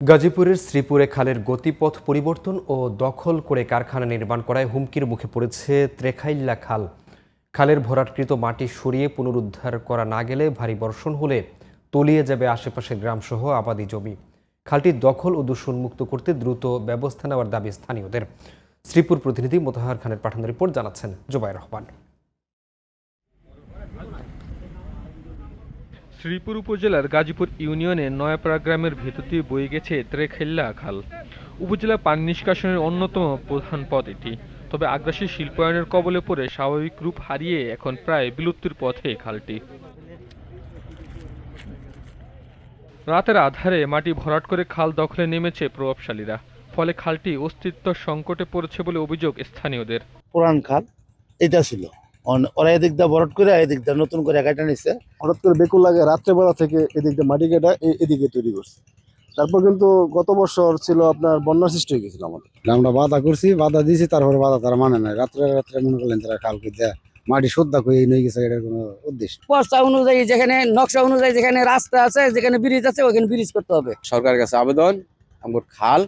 গাজীপুরের শ্রীপুরে খালের গতিপথ পরিবর্তন ও দখল করে কারখানা নির্মাণ করায় হুমকির মুখে পড়েছে ত্রেখাইল্লা খাল। খালের ভরাটকৃত মাটি সরিয়ে পুনরুদ্ধার করা না গেলে ভারী বর্ষণ হলে তলিয়ে যাবে আশেপাশের গ্রামসহ আবাদি জমি। খালটি দখল ও দূষণমুক্ত করতে দ্রুত ব্যবস্থা নেওয়ার দাবি স্থানীয়দের। শ্রীপুর প্রতিনিধি মোতাহার খানের পাঠানো রিপোর্ট জানাচ্ছেন জোবাই রহমান। শ্রীপুর উপজেলার গাজীপুর ইউনিয়নের নয়াপাড়া গ্রামের ভেতর দিয়ে বয়ে গেছে ত্রেখেল্লা খাল। উপজেলা পানি নিষ্কাশনের অন্যতম প্রধান পথ এটি। তবে আগ্রাসী শিল্পায়নের কবলে পড়ে স্বাভাবিক রূপ হারিয়ে এখন প্রায় বিলুপ্তির পথে খালটি। রাতের আধারে মাটি ভরাট করে খাল দখলে নেমেছে প্রভাবশালীরা। ফলে খালটি অস্তিত্ব সংকটে পড়েছে বলে অভিযোগ স্থানীয়দের। পুরান খাল, এটা ছিল। ওরা এদিক দিয়ে বরট করে এদিক দিয়ে নতুন করে কাটা নিচ্ছে হঠাৎ করে বেকুল লাগে রাত্রেবেলা থেকে এদিক দিয়ে মাটি কেটা এদিকে তৈরি করছে। তারপর কিন্তু গত বছর ছিল আপনার বন্যা সৃষ্টি হয়ে গেছিল আমাদের আমরা বাধা করছি বাধা দিয়েছি তারপরে বাধা তারা মানে নাই। রাত্রে রাত্রে মনে করলেন তারা কালকে দেয়া মাটি শ্রদ্ধা করে নিয়ে গেছে এটার কোনো উদ্দেশ্য পর্চা অনুযায়ী যেখানে নকশা অনুযায়ী যেখানে রাস্তা আছে যেখানে ব্রিজ আছে ওখানে ব্রিজ করতে হবে। সরকারের কাছে আবেদন আমার খাল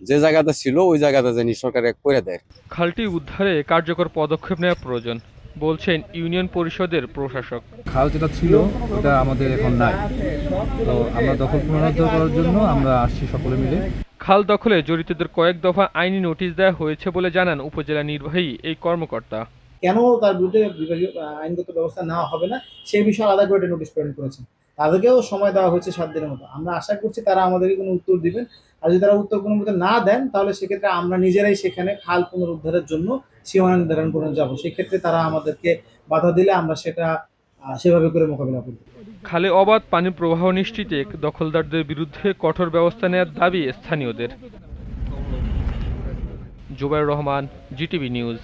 যে জায়গাটা ছিল ওই জায়গাটা জানি সরকারে করে দেয়। খালটি উদ্ধারে কার্যকর পদক্ষেপ নেওয়া প্রয়োজন। বলছেন ইউনিয়ন পরিষদের প্রশাসক। খাল যেটা ছিল ওটা আমাদের এখন নাই। তো আমরা দখল পুনরুদ্ধার করার জন্য আমরা আসছি সকলে মিলে। খাল দখলে জড়িতদের কয়েক দফা আইনি নোটিশ দেওয়া হয়েছে বলে জানান উপজেলা নির্বাহী এই কর্মকর্তা। কেন তার বিরুদ্ধে বিভাগীয় আইনগত ব্যবস্থা নেওয়া হবে না? সেই বিষয়ে আলাদা করে নোটিশ প্রেরণ করেছেন। তাদেরকেও সময় দেওয়া হয়েছে সাত দিনের মতো। আমরা আশা করছি তারা আমাদেরকে কোনো উত্তর দিবেন। আর যদি তারা উত্তর কোনো মতো না দেন, তাহলে সেক্ষেত্রে আমরা নিজেরাই সেখানে খাল পুনরুদ্ধারের জন্য সীমানা নির্ধারণ করে যাব। সেক্ষেত্রে তারা আমাদেরকে বাধা দিলে আমরা সেটা সেভাবে করে মোকাবিলা করব। খালে অবাধ পানির প্রবাহ নিশ্চিতে দখলদারদের বিরুদ্ধে কঠোর ব্যবস্থা নেওয়ার দাবি স্থানীয়দের। Zubair Rahman, GTV news.